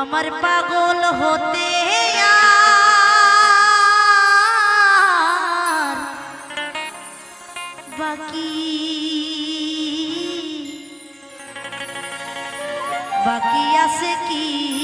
আমার পাগল হতে বাকি বাকি আছে কি?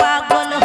পাগল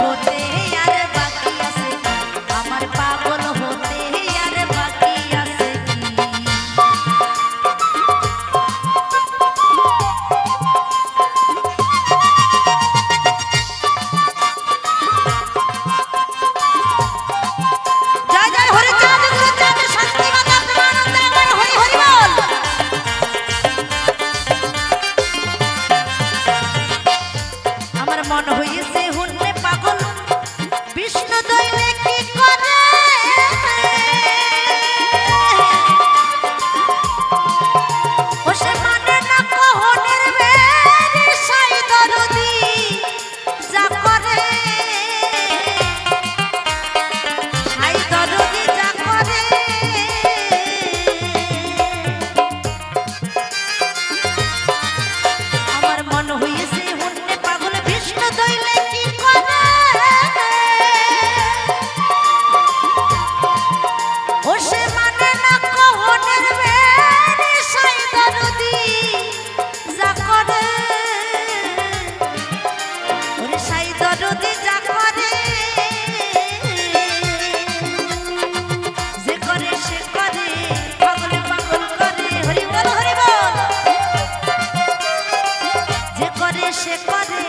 সে করে,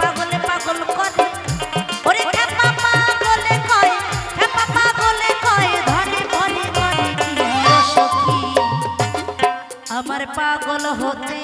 পাগল পাগল করে। ওরে খ্যাপা পাগলে কয়, খ্যাপা পাগলে কয় ধরে ভরে করে কি? সখী আমার পাগল হতে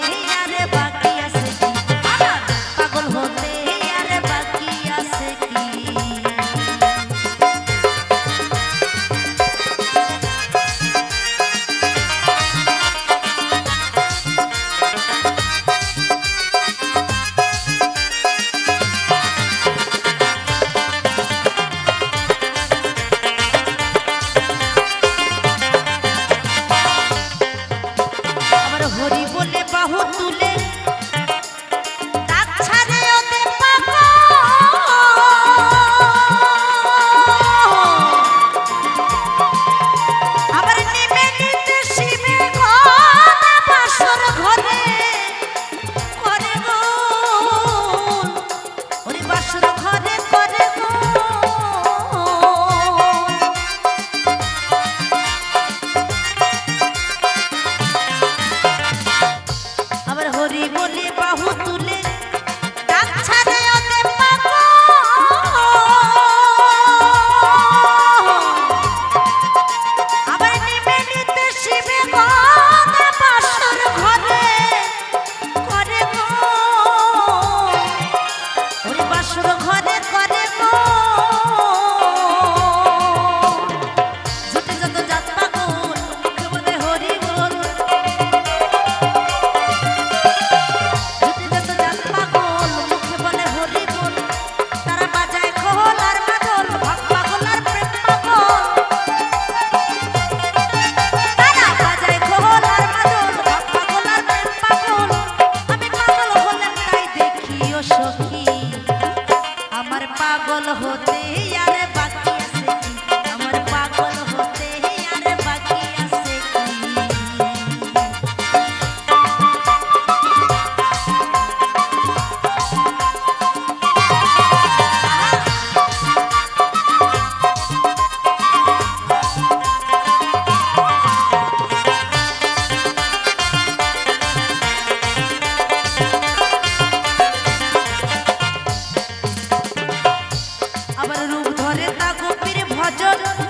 ধরে তা গোপীর ভজন।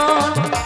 জীবন